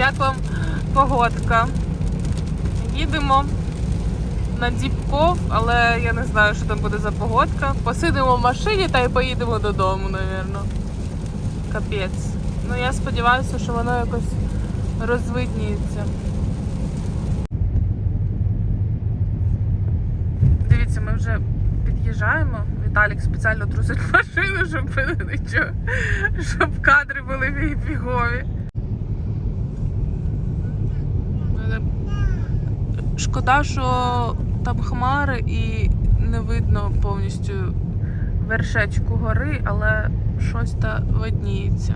як вам погодка. Їдемо на Діпков, але я не знаю, що там буде за погодка. Посидимо в машині та й поїдемо додому, напевно. Капець. Ну я сподіваюся, що воно якось розвидніється. Дивіться, ми вже під'їжджаємо. Віталік спеціально трусить машину, щоб нічого, щоб кадри були бі- бігові. Е, Шкода, що там хмари і не видно повністю вершечку гори, але щось та видніється.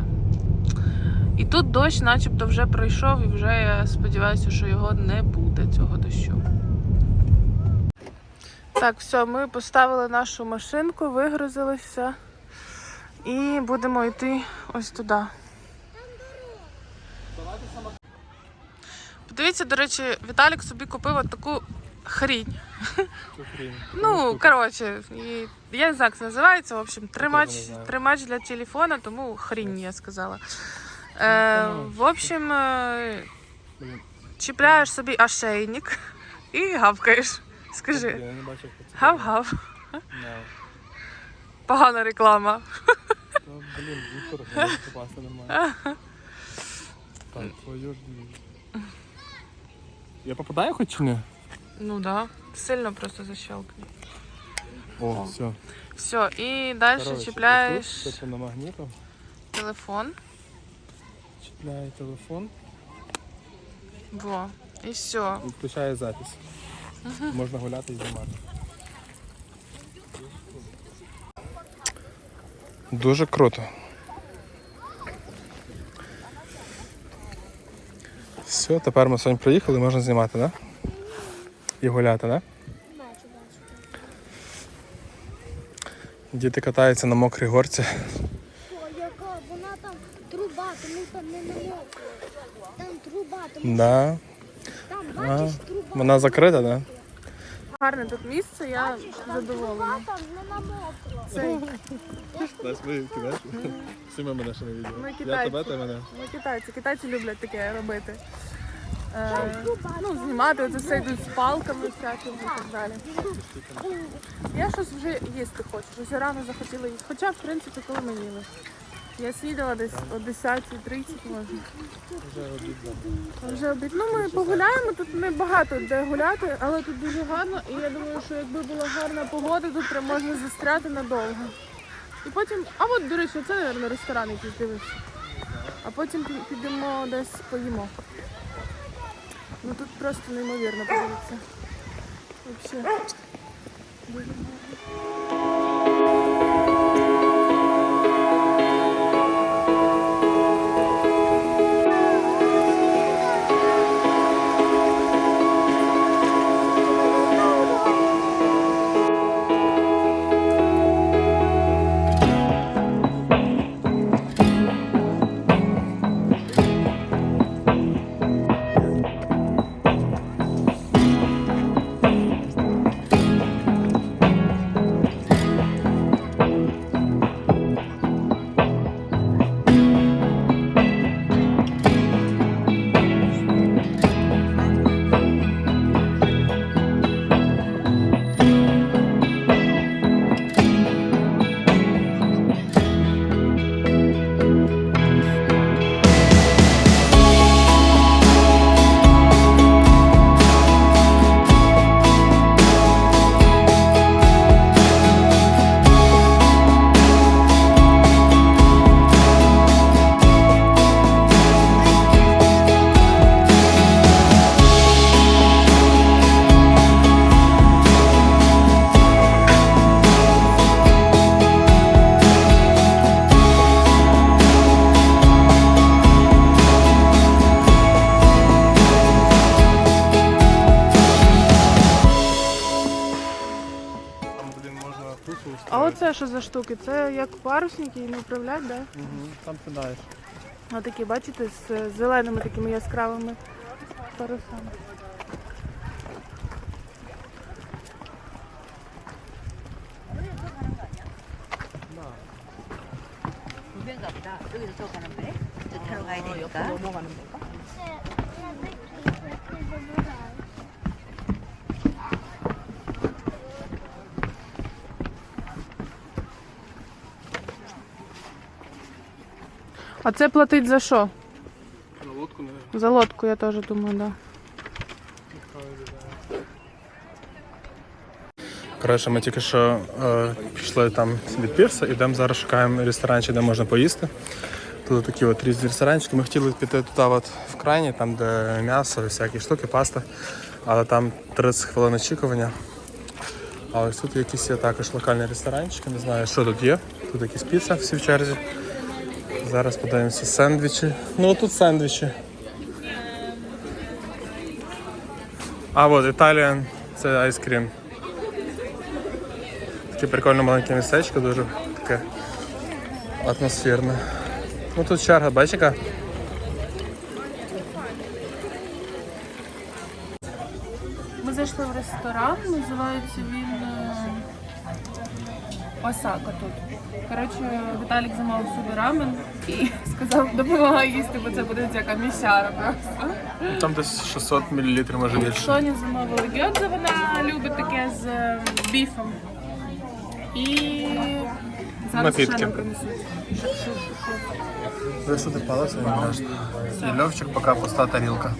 І тут дощ начебто вже пройшов, і вже я сподіваюся, що його не буде цього дощу. Так, все, ми поставили нашу машинку, вигрузилися і будемо йти ось туди. Подивіться, до речі, Віталік собі купив от таку хрінь. Ну, коротше, і, я не знаю, як це називається. В общем, тримач, тримач для телефона, тому хрінь, я сказала. Е, в общем, е, чіпляєш собі ошейник і гавкаєш. Скажи. Гав-гав. Погана реклама. Ну, блін, нормально. Так, твою ж. Я попадаю хоч чи ні? Ну да. Сильно просто защелкни. О, все. Все, і далі чіпляєш Це на магніту. телефон. Чіпляю телефон Во. І все. і включаю запис. Можна гуляти і знімати. Дуже круто. Все, тепер ми сьогодні приїхали, можна знімати, так? Да? І гуляти, так? Да? Діти катаються на мокрій горці. О, яка вона там труба, тому там не намокла. Там труба, тому Да. там А, бачиш труба. Вона закрита, так? Да? Гарне тут місце, я задоволена. Це ми? Всі ми мене ще не Ми бачили. Я китайці. тебе, ти мене. ну, китайці. Китайці люблять таке робити. Е, ну, знімати оце все йдуть з палками всякими і так далі. Я щось вже їсти хочу. Вже рано захотіла їсти. Хоча, в принципі, коли ми їли. Я снідала десь о 10.30 може. Вже обідно. Вже обід. Ну ми погуляємо, тут не багато де гуляти, але тут дуже гарно. І я думаю, що якби була гарна погода, тут прям можна застряти надовго. І потім, а от, до речі, це, мабуть, ресторан якийсь дивився. А потім підемо десь поїмо. Ну тут просто неймовірно подивіться. Взагалі. Дуже гарно. А оце що за штуки? Це як парусники і не управляють, так? Да? Угу. Там сідаєш. Отакі, бачите, з е, зеленими такими яскравими парусами. 불변가 보다 여기서 저 가는 거래? 저 타러 가야 되니까. А це платить за що? На лодку, наверное. За лодку, я теж думаю, да. Коротше, ми тільки що е, пішли там від пірса, ідемо зараз шукаємо ресторанчик, де можна поїсти. Тут такі от різні ресторанчики. Ми хотіли піти туди от в крайні, там де м'ясо, всякі штуки, паста. Але там 30 хвилин очікування. А ось тут якісь є також локальні ресторанчики, не знаю, що тут є. Тут якісь піца всі в черзі. Зараз подивимося сендвічі. Ну тут сендвічі. А от Italian, це айскрім. Таке прикольне маленьке містечко, дуже таке атмосферне. Ну тут черга, бачиш яка? Ми зайшли в ресторан, називається він Осака тут. Коротше, Віталік замовив собі рамен і сказав, допомагай їсти, бо це буде яка місяра просто. Там десь 600 мл, може більше. Соня замовила гьодзе, вона любить таке з е, біфом. І зараз ще Напітки. нам принесуть. Що- що- що? Ви що ти палася, не кажеш? І Льовчик поки пуста тарілка.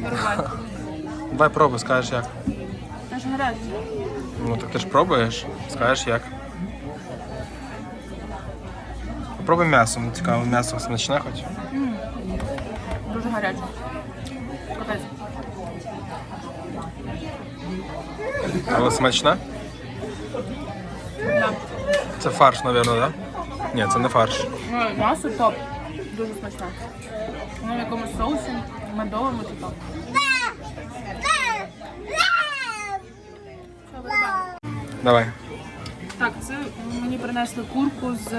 Давай пробуй, скажеш як. Це ж гаряче. Ну так ти ж пробуєш, скажеш як. Попробуй м'ясо, мені цікаво, м'ясо смачне хоч. Дуже гаряче. Капець. Але смачне? Да. Це фарш, мабуть, так? Да? Ні, це не фарш. Ну, М'ясо топ. Дуже смачне. Воно в якомусь соусі, медовому чи топ. Давай. Так, це мені принесли курку з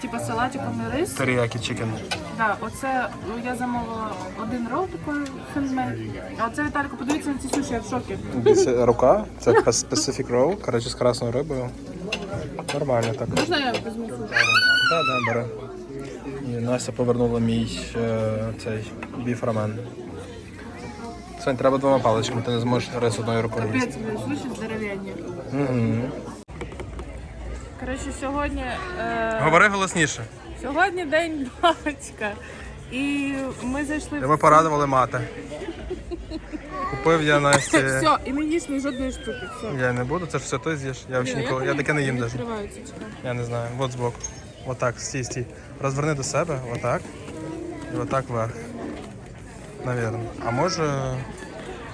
типу салатиком і рис. Теріякі чикен. Да, оце ну, я замовила один рол такий хендмейд. А оце Віталіко, подивіться на ці суші, я в шокі. Це рука, це Pacific Roll, коротше, з красною рибою. Нормально так. Можна я візьму суші? Так, да, бери. І Настя повернула мій е, цей біф-рамен. Сонь, треба двома паличками, ти не зможеш рис одною рукою. Капець, суші здоровенні. Угу. Коротше, сьогодні, е, Говори голосніше. сьогодні день батька. І ми зайшли Тебе порадували мати. Купив я Насті. Все, і не їж ні жодної штуки. Все. Я не буду, це ж все ти з'їш. Я взагалі ніколи. Я таке не їм навіть. Я не знаю. Вот збоку. Отак, стій, стій. Розверни до себе, отак. І отак вверх. Навірно. А може.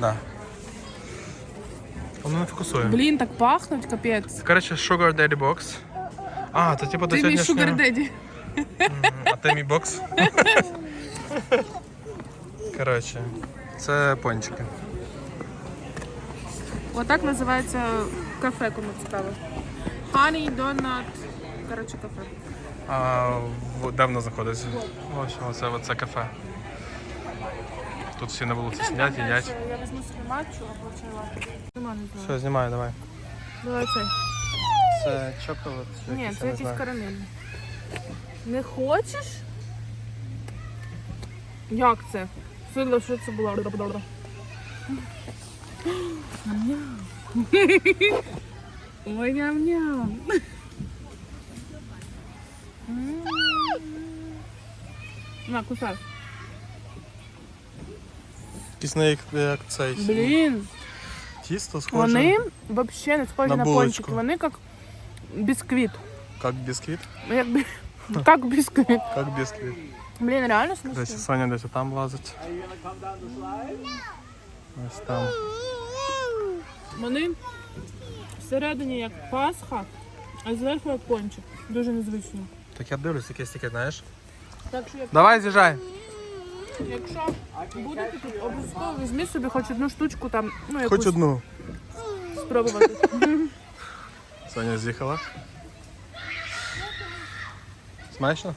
Да. Воно не фокусує. Блін, так пахнуть, капець. Коротше, Sugar Daddy Box. А, то типу до Ти мій сьогоднішнього. шугар деді. А ти мій бокс. Коротше, це пончики. Отак називається кафе, кому цікаво. Honey Donut. Коротше, кафе. А в- де воно знаходиться? Ось, оце, оце кафе. Тут всі на вулиці сидять, їдять. Я візьму собі матчу або чайла. Нема, не знаю. Все, знімаю, давай. Давай цей. Це чоколад. Ні, це якийсь карамельний. Не хочеш? Як це? Сила, що це було? Ням-ням. Ой, ням-ням. М. На, кусай. Якийсь на як, як цей Блін, тісто схоже. вони взагалі не схожі На на, булочку. пончики. Вони як бісквіт. Як бісквіт? Як, бі- як бісквіт. Як бісквіт. Блін, реально Десь смачно. Соня десь там лазить. Ось там. Вони всередині як пасха, а зверху як пончик. Дуже незвично. Так я дивлюсь, якесь таке, знаєш. Так що, як- Давай, з'їжджай. Якщо будете тут, обов'язково візьмі собі хоч одну штучку там, ну якусь Хоч одну. спробувати. Соня з'їхала. Смачно?